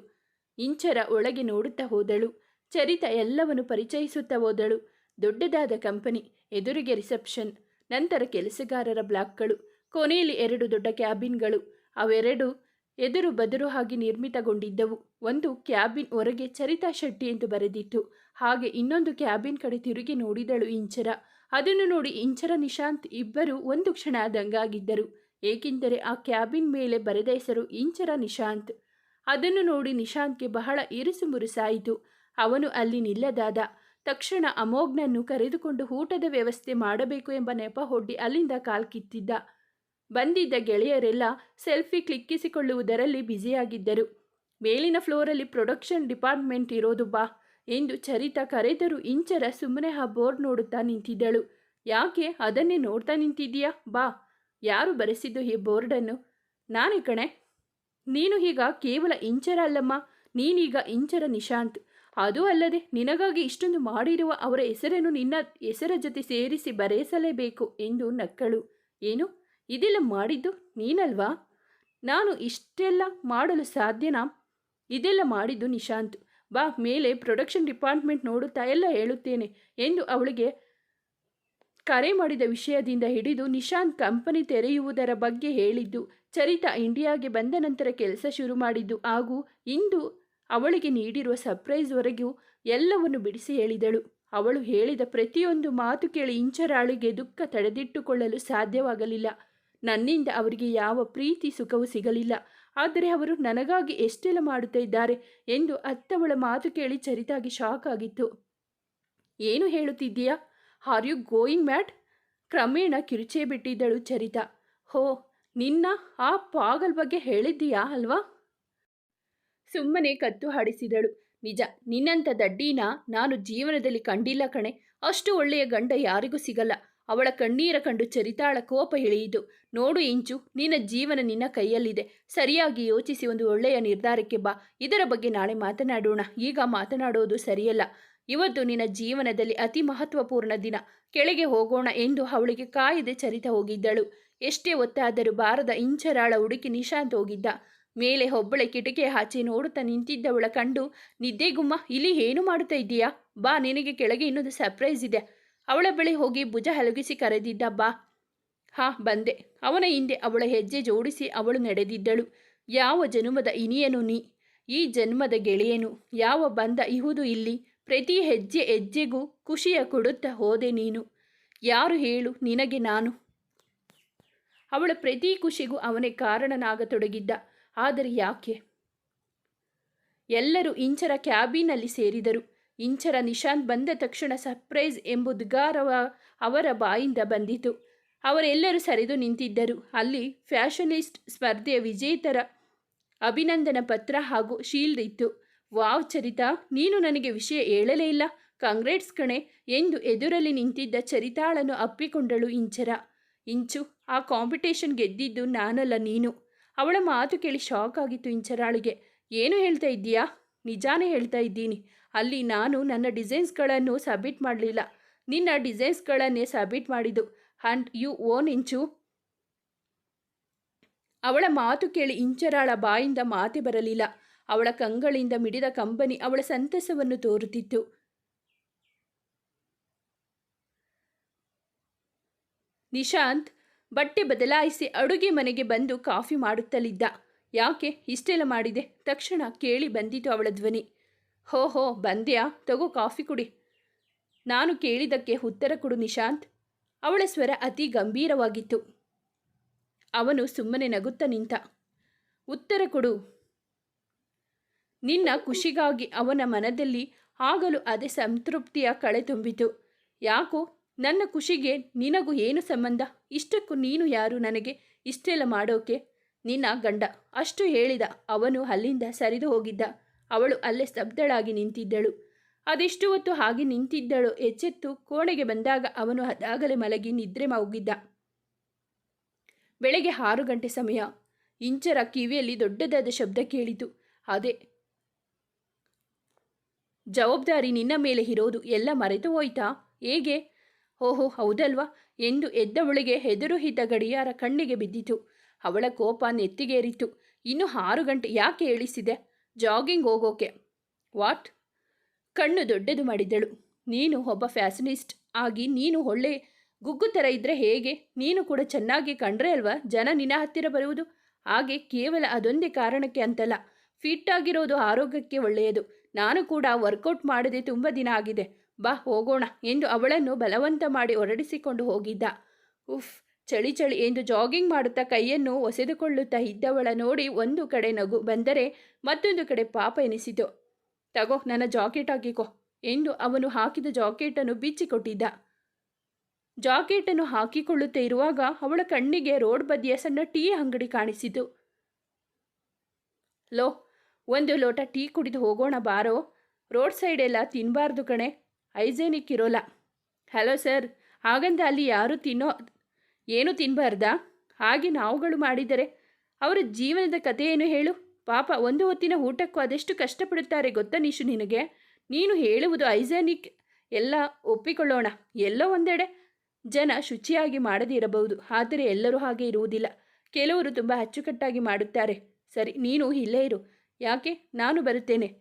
ಇಂಚರ ಒಳಗೆ ನೋಡುತ್ತಾ ಹೋದಳು. ಚರಿತ ಎಲ್ಲವನ್ನು ಪರಿಚಯಿಸುತ್ತಾ ಹೋದಳು. ದೊಡ್ಡದಾದ ಕಂಪನಿ, ಎದುರಿಗೆ ರಿಸೆಪ್ಷನ್, ನಂತರ ಕೆಲಸಗಾರರ ಬ್ಲಾಕ್ಗಳು, ಕೊನೆಯಲ್ಲಿ ಎರಡು ದೊಡ್ಡ ಕ್ಯಾಬಿನ್ಗಳು. ಅವೆರಡು ಎದುರು ಬದುರು ಹಾಗೆ ನಿರ್ಮಿತಗೊಂಡಿದ್ದವು. ಒಂದು ಕ್ಯಾಬಿನ್ ಹೊರಗೆ ಚರಿತಾ ಶೆಟ್ಟಿ ಎಂದು ಬರೆದಿತ್ತು. ಹಾಗೆ ಇನ್ನೊಂದು ಕ್ಯಾಬಿನ್ ಕಡೆ ತಿರುಗಿ ನೋಡಿದಳು ಇಂಚರ. ಅದನ್ನು ನೋಡಿ ಇಂಚರ ನಿಶಾಂತ್ ಇಬ್ಬರು ಒಂದು ಕ್ಷಣ ದಂಗಾಗಿದ್ದರು. ಏಕೆಂದರೆ ಆ ಕ್ಯಾಬಿನ್ ಮೇಲೆ ಬರೆದ ಹೆಸರು ಇಂಚರ ನಿಶಾಂತ್. ಅದನ್ನು ನೋಡಿ ನಿಶಾಂತ್ಗೆ ಬಹಳ ಇರುಸು ಮುರುಸಾಯಿತು. ಅವನು ಅಲ್ಲಿ ನಿಲ್ಲದಾದ ತಕ್ಷಣ ಅಮೋಘ್ನನ್ನು ಕರೆದುಕೊಂಡು ಊಟದ ವ್ಯವಸ್ಥೆ ಮಾಡಬೇಕು ಎಂಬ ನೆಪ ಹೊಡ್ಡಿ ಅಲ್ಲಿಂದ ಕಾಲ್ಕಿತ್ತಿದ್ದ ಬಂದಿದ್ದ ಗೆಳೆಯರೆಲ್ಲ ಸೆಲ್ಫಿ ಕ್ಲಿಕ್ಕಿಸಿಕೊಳ್ಳುವುದರಲ್ಲಿ ಬ್ಯುಸಿಯಾಗಿದ್ದರು. ಮೇಲಿನ ಫ್ಲೋರಲ್ಲಿ ಪ್ರೊಡಕ್ಷನ್ ಡಿಪಾರ್ಟ್ಮೆಂಟ್ ಇರೋದು ಬಾ. ಎಂದು ಚರಿತಾ ಕರೆದರೂ ಇಂಚರ ಸುಮ್ಮನೆ ಆ ಬೋರ್ಡ್ ನೋಡುತ್ತಾ ನಿಂತಿದ್ದಳು. ಯಾಕೆ? ಅದನ್ನೇ ನೋಡ್ತಾ ನಿಂತಿದ್ದೀಯಾ? ಬಾ. ಯಾರು ಬರೆಸಿದ್ದು ಈ ಬೋರ್ಡನ್ನು? ನಾನೇ ಕಣೆ. ನೀನು ಈಗ ಕೇವಲ ಇಂಚರ ಅಲ್ಲಮ್ಮ. ನೀನೀಗ ಇಂಚರ ನಿಶಾಂತ್. ಅದೂ ಅಲ್ಲದೆ ನಿನಗಾಗಿ ಇಷ್ಟೊಂದು ಮಾಡಿರುವ ಅವರ ಹೆಸರನ್ನು ನಿನ್ನ ಹೆಸರ ಜೊತೆ ಸೇರಿಸಿ ಬರೆಸಲೇಬೇಕು ಎಂದು ನಕ್ಕಳು. ಏನು? ಇದೆಲ್ಲ ಮಾಡಿದ್ದು ನೀನಲ್ವಾ? ನಾನು ಇಷ್ಟೆಲ್ಲ ಮಾಡಲು ಸಾಧ್ಯನಾ? ಇದೆಲ್ಲ ಮಾಡಿದ್ದು ನಿಶಾಂತ್. ಬಾ, ಮೇಲೆ ಪ್ರೊಡಕ್ಷನ್ ಡಿಪಾರ್ಟ್ಮೆಂಟ್ ನೋಡುತ್ತಾ ಎಲ್ಲ ಹೇಳುತ್ತೇನೆ ಎಂದು ಅವಳಿಗೆ ಕರೆ ಮಾಡಿದ ವಿಷಯದಿಂದ ಹಿಡಿದು ನಿಶಾಂತ್ ಕಂಪನಿ ತೆರೆಯುವುದರ ಬಗ್ಗೆ ಹೇಳಿದ್ದು, ಚರಿತಾ ಇಂಡಿಯಾಗೆ ಬಂದ ನಂತರ ಕೆಲಸ ಶುರು ಮಾಡಿದ್ದು ಹಾಗೂ ಇಂದು ಅವಳಿಗೆ ನೀಡಿರುವ ಸರ್ಪ್ರೈಸ್ವರೆಗೂ ಎಲ್ಲವನ್ನು ಬಿಡಿಸಿ ಹೇಳಿದಳು. ಅವಳು ಹೇಳಿದ ಪ್ರತಿಯೊಂದು ಮಾತು ಕೇಳಿ ಇಂಚರಾಳಿಗೆ ದುಃಖ ತಡೆದಿಟ್ಟುಕೊಳ್ಳಲು ಸಾಧ್ಯವಾಗಲಿಲ್ಲ. ನನ್ನಿಂದ ಅವರಿಗೆ ಯಾವ ಪ್ರೀತಿ, ಸುಖವೂ ಸಿಗಲಿಲ್ಲ. ಆದರೆ ಅವರು ನನಗಾಗಿ ಎಷ್ಟೆಲ್ಲ ಮಾಡುತ್ತಾ ಇದ್ದಾರೆ ಎಂದು ಅತ್ತವಳ ಮಾತು ಕೇಳಿ ಚರಿತಾಗಿ ಶಾಕ್ ಆಗಿತ್ತು. ಏನು ಹೇಳುತ್ತಿದ್ದೀಯಾ? ಆರ್ ಯು ಗೋಯಿಂಗ್ ಮ್ಯಾಟ್ ಕ್ರಮೇಣ ಕಿರುಚೇ ಬಿಟ್ಟಿದ್ದಳು ಚರಿತಾ. ಹೋ, ನಿನ್ನ ಆ ಪಾಗಲ್ ಬಗ್ಗೆ ಹೇಳಿದ್ದೀಯಾ ಅಲ್ವಾ? ಸುಮ್ಮನೆ ಕತ್ತು ಹಾಡಿಸಿದಳು. ನಿಜ, ನಿನ್ನಂಥ ದಡ್ಡೀನ ನಾನು ಜೀವನದಲ್ಲಿ ಕಂಡಿಲ್ಲ ಕಣೆ. ಅಷ್ಟು ಒಳ್ಳೆಯ ಗಂಡ ಯಾರಿಗೂ ಸಿಗಲ್ಲ. ಅವಳ ಕಣ್ಣೀರ ಕಂಡು ಚರಿತಾಳ ಕೋಪ ಇಳಿಯಿತು ನೋಡು ಇಂಚು, ನಿನ್ನ ಜೀವನ ನಿನ್ನ ಕೈಯಲ್ಲಿದೆ. ಸರಿಯಾಗಿ ಯೋಚಿಸಿ ಒಂದು ಒಳ್ಳೆಯ ನಿರ್ಧಾರಕ್ಕೆ ಬಾ. ಇದರ ಬಗ್ಗೆ ನಾಳೆ ಮಾತನಾಡೋಣ. ಈಗ ಮಾತನಾಡೋದು ಸರಿಯಲ್ಲ. ಇವತ್ತು ನಿನ್ನ ಜೀವನದಲ್ಲಿ ಅತಿ ಮಹತ್ವಪೂರ್ಣ ದಿನ. ಕೆಳಗೆ ಹೋಗೋಣ ಎಂದು ಅವಳಿಗೆ ಕಾಯದೆ ಚರಿತ ಹೋಗಿದ್ದಳು. ಎಷ್ಟೇ ಒತ್ತಾದರೂ ಬಾರದ ಇಂಚರಾಳ ಹುಡುಕಿ ನಿಶಾಂತ್ ಹೋಗಿದ್ದ. ಮೇಲೆ ಒಬ್ಬಳೆ ಕಿಟಕಿ ಆಚೆ ನೋಡುತ್ತಾ ನಿಂತಿದ್ದವಳ ಕಂಡು, ನಿದ್ದೆಗುಮ್ಮ, ಇಲ್ಲಿ ಏನು ಮಾಡುತ್ತಾ ಇದ್ದೀಯಾ? ಬಾ, ನಿನಗೆ ಕೆಳಗೆ ಇನ್ನೊಂದು ಸರ್ಪ್ರೈಸ್ ಇದೆ. ಅವಳ ಬಳಿ ಹೋಗಿ ಭುಜ ಹಲಗಿಸಿ ಕರೆದಿದ್ದ ಬಾ ಹಾ, ಬಂದೆ. ಅವನ ಹಿಂದೆ ಅವಳ ಹೆಜ್ಜೆ ಜೋಡಿಸಿ ಅವಳು ನಡೆದಿದ್ದಳು. ಯಾವ ಜನ್ಮದ ಇನಿಯನು ನೀ? ಈ ಜನ್ಮದ ಗೆಳೆಯನು? ಯಾವ ಬಂದ ಇಹುದು ಇಲ್ಲಿ? ಪ್ರತಿ ಹೆಜ್ಜೆ ಹೆಜ್ಜೆಗೂ ಖುಷಿಯ ಕೊಡುತ್ತಾ ಹೋದೆ ನೀನು. ಯಾರು ಹೇಳು? ನಿನಗೆ ನಾನು. ಅವಳ ಪ್ರತಿ ಖುಷಿಗೂ ಅವನೇ ಕಾರಣನಾಗತೊಡಗಿದ್ದ. ಆದರೆ ಯಾಕೆ? ಎಲ್ಲರೂ ಇಂಚರ ಕ್ಯಾಬಿನಲ್ಲಿ ಸೇರಿದರು. ಇಂಚರ ನಿಶಾಂತ್ ಬಂದ ತಕ್ಷಣ ಸರ್ಪ್ರೈಸ್ ಎಂಬುದ್ಗಾರವ ಅವರ ಬಾಯಿಂದ ಬಂದಿತು. ಅವರೆಲ್ಲರೂ ಸರಿದು ನಿಂತಿದ್ದರು. ಅಲ್ಲಿ ಫ್ಯಾಷನಿಸ್ಟ್ ಸ್ಪರ್ಧೆಯ ವಿಜೇತರ ಅಭಿನಂದನ ಪತ್ರ ಹಾಗೂ ಶೀಲ್ಡ್ ಇತ್ತು. ವಾವ್ ಚರಿತಾ, ನೀನು ನನಗೆ ವಿಷಯ ಹೇಳಲೇ ಇಲ್ಲ. ಕಾಂಗ್ರೆಟ್ಸ್ ಕಣೆ, ಎಂದು ಎದುರಲ್ಲಿ ನಿಂತಿದ್ದ ಚರಿತಾಳನ್ನು ಅಪ್ಪಿಕೊಂಡಳು ಇಂಚರ. ಇಂಚು, ಆ ಕಾಂಪಿಟೇಷನ್ ಗೆದ್ದಿದ್ದು ನಾನಲ್ಲ ನೀನು. ಅವಳ ಮಾತು ಕೇಳಿ ಶಾಕ್ ಆಗಿತ್ತು ಇಂಚರಾಳಿಗೆ. ಏನು ಹೇಳ್ತಾ ಇದ್ದೀಯಾ? ನಿಜಾನೇ ಹೇಳ್ತಾ ಇದ್ದೀನಿ. ಅಲ್ಲಿ ನಾನು ನನ್ನ ಡಿಸೈನ್ಸ್ಗಳನ್ನು ಸಬ್ಮಿಟ್ ಮಾಡಲಿಲ್ಲ. ನಿನ್ನ ಡಿಸೈನ್ಸ್ಗಳನ್ನೇ ಸಬ್ಮಿಟ್ ಮಾಡಿದ್ದು. And you own Inchu. ಅವಳ ಮಾತು ಕೇಳಿ ಇಂಚರಾಳ ಬಾಯಿಂದ ಮಾತೆ ಬರಲಿಲ್ಲ. ಅವಳ ಕಂಗಳಿಂದ ಮಿಡಿದ ಕಂಬನಿ ಅವಳ ಸಂತಸವನ್ನು ತೋರುತ್ತಿತ್ತು. ನಿಶಾಂತ್, ಬಟ್ಟೆ ಬದಲಾಯಿಸಿ ಅಡುಗೆ ಮನೆಗೆ ಬಂದು ಕಾಫಿ ಮಾಡುತ್ತಲಿದ್ದ. ಯಾಕೆ? ಇಷ್ಟೆಲ್ಲ ಮಾಡಿದೆ? ತಕ್ಷಣ ಕೇಳಿ ಬಂದಿತು ಅವಳ ಧ್ವನಿ. ಹೋ ಹೋ, ಬಂದ್ಯಾ? ತಗೋ ಕಾಫಿ ಕುಡಿ. ನಾನು ಕೇಳಿದ್ದಕ್ಕೆ ಉತ್ತರ ಕೊಡು ನಿಶಾಂತ್. ಅವಳ ಸ್ವರ ಅತಿ ಗಂಭೀರವಾಗಿತ್ತು. ಅವನು ಸುಮ್ಮನೆ ನಗುತ್ತಾ ನಿಂತ. ಉತ್ತರ ಕೊಡು. ನಿನ್ನ ಖುಷಿಗಾಗಿ ಅವನ ಮನದಲ್ಲಿ ಆಗಲು ಅದೇ ಸಂತೃಪ್ತಿಯ ಕಳೆ ತುಂಬಿತು. ಯಾಕೋ, ನನ್ನ ಖುಷಿಗೆ ನಿನಗೂ ಏನು ಸಂಬಂಧ? ಇಷ್ಟಕ್ಕೂ ನೀನು ಯಾರು? ನನಗೆ ಇಷ್ಟೆಲ್ಲ ಮಾಡೋಕೆ ನಿನ್ನ ಗಂಡ. ಅಷ್ಟು ಹೇಳಿದ ಅವನು ಅಲ್ಲಿಂದ ಸರಿದು ಹೋಗಿದ್ದ. ಅವಳು ಅಲ್ಲೇ ಸ್ತಬ್ಧಳಾಗಿ ನಿಂತಿದ್ದಳು. ಅದೆಷ್ಟು ಹೊತ್ತು ಹಾಗೆ ನಿಂತಿದ್ದಳು. ಎಚ್ಚೆತ್ತು ಕೋಣೆಗೆ ಬಂದಾಗ ಅವನು ಅದಾಗಲೇ ಮಲಗಿ ನಿದ್ರೆ ಮಾಗಿದ್ದ ಬೆಳಗ್ಗೆ ಆರು ಗಂಟೆ ಸಮಯ. ಇಂಚರ ಕಿವಿಯಲ್ಲಿ ದೊಡ್ಡದಾದ ಶಬ್ದ ಕೇಳಿತು. ಅದೇ, ಜವಾಬ್ದಾರಿ ನಿನ್ನ ಮೇಲೆ ಇರೋದು. ಎಲ್ಲ ಮರೆತು ಹೋಯ್ತಾ? ಹೇಗೆ? ಓಹೋ, ಹೌದಲ್ವಾ? ಎಂದು ಎದ್ದವಳಿಗೆ ಹೆದರು ಇದ್ದ ಗಡಿಯಾರ ಕಣ್ಣಿಗೆ ಬಿದ್ದಿತು. ಅವಳ ಕೋಪ ನೆತ್ತಿಗೇರಿತು. ಇನ್ನು ಆರು ಗಂಟೆ ಯಾಕೆ ಹೇಳಿಸಿದೆ ಜಾಗಿಂಗ್ ಹೋಗೋಕೆ. ವಾಟ್? ಕಣ್ಣು ದೊಡ್ಡದು ಮಾಡಿದ್ದಳು. ನೀನು ಒಬ್ಬ ಫ್ಯಾಷನಿಸ್ಟ್ ಆಗಿ ನೀನು ಒಳ್ಳೆ ಗುಗ್ಗು ಥರ ಇದ್ದರೆ ಹೇಗೆ? ನೀನು ಕೂಡ ಚೆನ್ನಾಗಿ ಕಂಡ್ರೆ ಅಲ್ವಾ? ಜನ ನಿನ್ನ ಹತ್ತಿರ ಬರುವುದು? ಹಾಗೆ ಕೇವಲ ಅದೊಂದೇ ಕಾರಣಕ್ಕೆ ಅಂತಲ್ಲ. ಫಿಟ್ ಆಗಿರೋದು ಆರೋಗ್ಯಕ್ಕೆ ಒಳ್ಳೆಯದು. ನಾನು ಕೂಡ ವರ್ಕೌಟ್ ಮಾಡದೆ ತುಂಬ ದಿನ ಆಗಿದೆ. ಬಾ ಹೋಗೋಣ ಎಂದು ಅವಳನ್ನು ಬಲವಂತ ಮಾಡಿ ಹೊರಡಿಸಿಕೊಂಡು ಹೋಗಿದ್ದ. ಉಫ್ ಚಳಿ ಚಳಿ ಎಂದು ಜಾಗಿಂಗ್ ಮಾಡುತ್ತಾ ಕೈಯನ್ನು ಒಸೆದುಕೊಳ್ಳುತ್ತಾ ಇದ್ದವಳ ನೋಡಿ ಒಂದು ಕಡೆ ನಗು ಬಂದರೆ ಮತ್ತೊಂದು ಕಡೆ ಪಾಪ ಎನಿಸಿತು. ತಗೋ, ನನ್ನ ಜಾಕೆಟ್ ಹಾಕಿಕೊ ಎಂದು ಅವನು ಹಾಕಿದ ಜಾಕೆಟನ್ನು ಬಿಚ್ಚಿಕೊಟ್ಟಿದ್ದ. ಜಾಕೆಟನ್ನು ಹಾಕಿಕೊಳ್ಳುತ್ತಾ ಇರುವಾಗ ಅವಳ ಕಣ್ಣಿಗೆ ರೋಡ್ ಬದಿಯ ಸಣ್ಣ ಟೀ ಅಂಗಡಿ ಕಾಣಿಸಿತು. ಲೋ, ಒಂದು ಲೋಟ ಟೀ ಕುಡಿದು ಹೋಗೋಣ ಬಾರೋ. ರೋಡ್ ಸೈಡೆಲ್ಲ ತಿನ್ನಬಾರ್ದು ಕಣೆ. ಹೈಜೆನಿಕ್ ಇರೋಲ್ಲ. ಹಲೋ ಸರ್ ಹಾಗಂದ ಅಲ್ಲಿ ಯಾರು ತಿನ್ನೋ ಏನು ತಿನ್ನಬಾರ್ದಾ ಹಾಗೆ ನಾವುಗಳು ಮಾಡಿದರೆ? ಅವರ ಜೀವನದ ಕಥೆಯೇನು ಹೇಳು? ಪಾಪ ಒಂದು ಹೊತ್ತಿನ ಊಟಕ್ಕೂ ಅದೆಷ್ಟು ಕಷ್ಟಪಡುತ್ತಾರೆ ಗೊತ್ತಾ ನೀಶು ನಿನಗೆ? ನೀನು ಹೇಳುವುದು ಐಜಾನಿಕ್. ಎಲ್ಲ ಒಪ್ಪಿಕೊಳ್ಳೋಣ. ಎಲ್ಲೋ ಒಂದೆಡೆ. ಜನ ಶುಚಿಯಾಗಿ ಮಾಡದೇ ಇರಬಹುದು ಆದರೆ ಎಲ್ಲರೂ ಹಾಗೆ ಇರುವುದಿಲ್ಲ. ಕೆಲವರು ತುಂಬ ಅಚ್ಚುಕಟ್ಟಾಗಿ ಮಾಡುತ್ತಾರೆ. ಸರಿ, ನೀನು ಇಲ್ಲೇ ಇರು. ಯಾಕೆ? ನಾನು ಬರುತ್ತೇನೆ.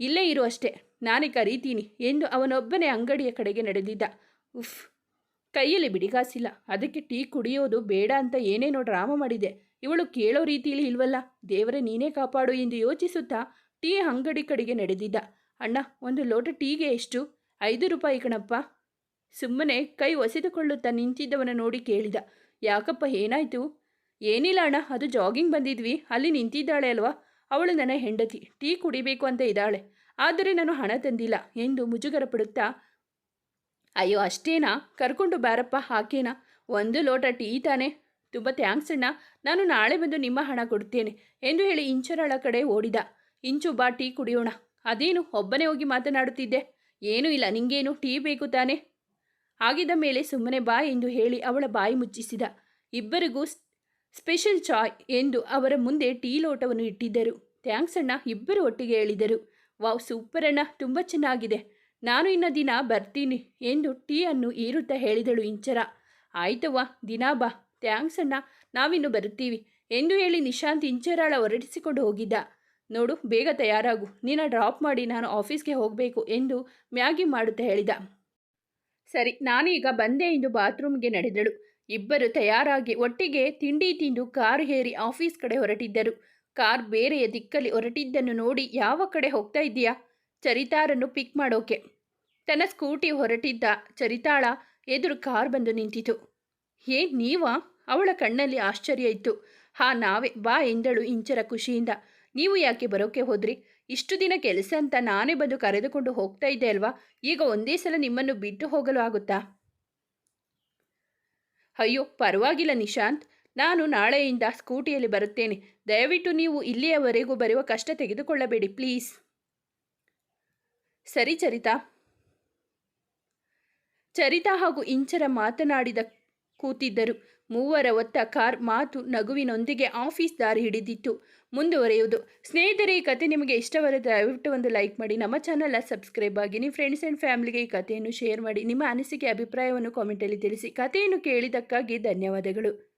ಇಲ್ಲೇ ಇರು ಅಷ್ಟೇ. ನಾನೇ ಕರೀತೀನಿ ಎಂದು ಅವನೊಬ್ಬನೇ ಅಂಗಡಿಯ ಕಡೆಗೆ ನಡೆದಿದ್ದ. ಉಫ್. ಕೈಯಲ್ಲಿ ಬಿಡಿಗಾಸಿಲ್ಲ. ಅದಕ್ಕೆ ಟೀ ಕುಡಿಯೋದು ಬೇಡ ಅಂತ ಏನೇನೋ ಡ್ರಾಮ ಮಾಡಿದೆ. ಇವಳು ಕೇಳೋ ರೀತಿಯಲ್ಲಿ ಇಲ್ವಲ್ಲ? ದೇವರೇ, ನೀನೇ ಕಾಪಾಡು ಎಂದು ಯೋಚಿಸುತ್ತಾ ಟೀ ಅಂಗಡಿ ಕಡೆಗೆ ನಡೆದಿದ್ದ. ಅಣ್ಣ, ಒಂದು ಲೋಟ ಟೀಗೆ ಎಷ್ಟು? ಐದು ರೂಪಾಯಿ ಕಣಪ್ಪ. ಸುಮ್ಮನೆ ಕೈ ಒಸೆದುಕೊಳ್ಳುತ್ತಾ ನಿಂತಿದ್ದವನ ನೋಡಿ ಕೇಳಿದ. ಯಾಕಪ್ಪ, ಏನಾಯಿತು? ಏನಿಲ್ಲ ಅಣ್ಣ, ಅದು ಜಾಗಿಂಗ್ ಬಂದಿದ್ವಿ. ಅಲ್ಲಿ ನಿಂತಿದ್ದಾಳೆ ಅಲ್ವಾ? ಅವಳು ನನ್ನ ಹೆಂಡತಿ. ಟೀ ಕುಡಿಬೇಕು ಅಂತ ಇದ್ದಾಳೆ. ಆದರೆ ನಾನು ಹಣ ತಂದಿಲ್ಲ ಎಂದು ಮುಜುಗರ ಪಡುತ್ತಾ ಅಯ್ಯೋ, ಅಷ್ಟೇನಾ? ಕರ್ಕೊಂಡು ಬಾರಪ್ಪ, ಹಾಕೇನಾ? ಒಂದು ಲೋಟ ಟೀ ತಾನೆ. ತುಂಬ ಥ್ಯಾಂಕ್ಸ್ ಅಣ್ಣ. ನಾನು ನಾಳೆ ಬಂದು ನಿಮ್ಮ ಹಣ ಕೊಡ್ತೇನೆ ಎಂದು ಹೇಳಿ ಇಂಚರಳ ಕಡೆ ಓಡಿದ. ಇಂಚು, ಬಾ, ಟೀ ಕುಡಿಯೋಣ. ಅದೇನು, ಒಬ್ಬನೇ ಹೋಗಿ ಮಾತನಾಡುತ್ತಿದ್ದೆ? ಏನೂ ಇಲ್ಲ, ನಿಂಗೇನು, ಟೀ ಬೇಕು ತಾನೆ? ಆಗಿದ ಮೇಲೆ ಸುಮ್ಮನೆ ಬಾ ಎಂದು ಹೇಳಿ ಅವಳ ಬಾಯಿ ಮುಚ್ಚಿಸಿದ. ಇಬ್ಬರಿಗೂ ಸ್ಪೆಷಲ್ ಚಾಯ್ ಎಂದು ಅವರ ಮುಂದೆ ಟೀ ಲೋಟವನ್ನು ಇಟ್ಟಿದ್ದರು. ಥ್ಯಾಂಕ್ಸ್ ಅಣ್ಣ, ಇಬ್ಬರು ಒಟ್ಟಿಗೆ ಹೇಳಿದರು ವಾವ್, ಸೂಪರ್ ಅಣ್ಣ, ತುಂಬ ಚೆನ್ನಾಗಿದೆ. ನಾನು ಇನ್ನ ದಿನ ಬರ್ತೀನಿ ಎಂದು ಟೀ ಅನ್ನು ಈರುತ್ತಾ ಹೇಳಿದಳು ಇಂಚರ. ಆಯ್ತವ್ವ, ದಿನ ಬಾ. ಥ್ಯಾಂಕ್ಸ್ ಅಣ್ಣ, ನಾವಿನ್ನು ಬರುತ್ತೀವಿ ಎಂದು ಹೇಳಿ ನಿಶಾಂತ್ ಇಂಚರಾಳ ಹೊರಡಿಸಿಕೊಂಡು ಹೋಗಿದ್ದ. ನೋಡು, ಬೇಗ ತಯಾರಾಗು. ನಿನ್ನ ಡ್ರಾಪ್ ಮಾಡಿ ನಾನು ಆಫೀಸ್ಗೆ ಹೋಗಬೇಕು ಎಂದು ಮ್ಯಾಗಿ ಮಾಡುತ್ತಾ ಹೇಳಿದ. ಸರಿ ನಾನೀಗ ಬಂದೆ ಎಂದು ಬಾತ್ರೂಮ್ಗೆ ನಡೆದಳು. ಇಬ್ಬರು ತಯಾರಾಗಿ ಒಟ್ಟಿಗೆ ತಿಂಡಿ ತಿಂದು ಕಾರು ಹೇರಿ ಆಫೀಸ್ ಕಡೆ ಹೊರಟಿದ್ದರು. ಕಾರ್ ಬೇರೆಯ ದಿಕ್ಕಲ್ಲಿ ಹೊರಟಿದ್ದನ್ನು ನೋಡಿ ಯಾವ ಕಡೆ ಹೋಗ್ತಾ ಇದ್ದೀಯಾ? ಚರಿತಾರನ್ನು ಪಿಕ್ ಮಾಡೋಕೆ. ತನ್ನ ಸ್ಕೂಟಿ ಹೊರಟಿದ್ದ ಚರಿತಾಳ ಎದುರು ಕಾರ್ ಬಂದು ನಿಂತಿತು. ಏ ನೀವಾ? ಅವಳ ಕಣ್ಣಲ್ಲಿ ಆಶ್ಚರ್ಯ ಇತ್ತು. ಹಾ, ನಾವೇ. ಬಾ ಎಂದಳು ಇಂಚರ ಖುಷಿಯಿಂದ. ನೀವು ಯಾಕೆ ಬರೋಕೆ ಹೋದ್ರಿ? ಇಷ್ಟು ದಿನ ಕೆಲಸ ಅಂತ ನಾನೇ ಬಂದು ಕರೆದುಕೊಂಡು ಹೋಗ್ತಾ ಇದ್ದೆ ಅಲ್ವಾ? ಈಗ ಒಂದೇ ಸಲ ನಿಮ್ಮನ್ನು ಬಿಟ್ಟು ಹೋಗಲು ಆಗುತ್ತಾ? ಅಯ್ಯೋ, ಪರವಾಗಿಲ್ಲ ನಿಶಾಂತ್. ನಾನು ನಾಳೆಯಿಂದ ಸ್ಕೂಟಿಯಲ್ಲಿ ಬರುತ್ತೇನೆ. ದಯವಿಟ್ಟು ನೀವು ಇಲ್ಲಿಯವರೆಗೂ ಬರುವ ಕಷ್ಟ ತೆಗೆದುಕೊಳ್ಳಬೇಡಿ, ಪ್ಲೀಸ್. ಸರಿ ಚರಿತಾ. ಚರಿತಾ ಹಾಗೂ ಇಂಚರ ಮಾತನಾಡಿದ ಕೂತಿದ್ದರು. ಮೂವರ ಒತ್ತ ಕಾರ್ ಮಾತು ನಗುವಿನೊಂದಿಗೆ ಆಫೀಸ್ ದಾರಿ ಹಿಡಿದಿತ್ತು. ಮುಂದುವರೆಯುವುದು. ಸ್ನೇಹಿತರೆ, ಈ ಕತೆ ನಿಮಗೆ ಇಷ್ಟವಾದ ದಯವಿಟ್ಟು ಒಂದು ಲೈಕ್ ಮಾಡಿ. ನಮ್ಮ ಚಾನಲ್ ಸಬ್ಸ್ಕ್ರೈಬ್ ಆಗಿ ನಿಮ್ಮ ಫ್ರೆಂಡ್ಸ್ ಆ್ಯಂಡ್ ಫ್ಯಾಮಿಲಿಗೆ ಈ ಕಥೆಯನ್ನು ಶೇರ್ ಮಾಡಿ. ನಿಮ್ಮ ಅನಿಸಿಕೆ, ಅಭಿಪ್ರಾಯವನ್ನು ಕಾಮೆಂಟಲ್ಲಿ ತಿಳಿಸಿ. ಕಥೆಯನ್ನು ಕೇಳಿದ್ದಕ್ಕಾಗಿ ಧನ್ಯವಾದಗಳು.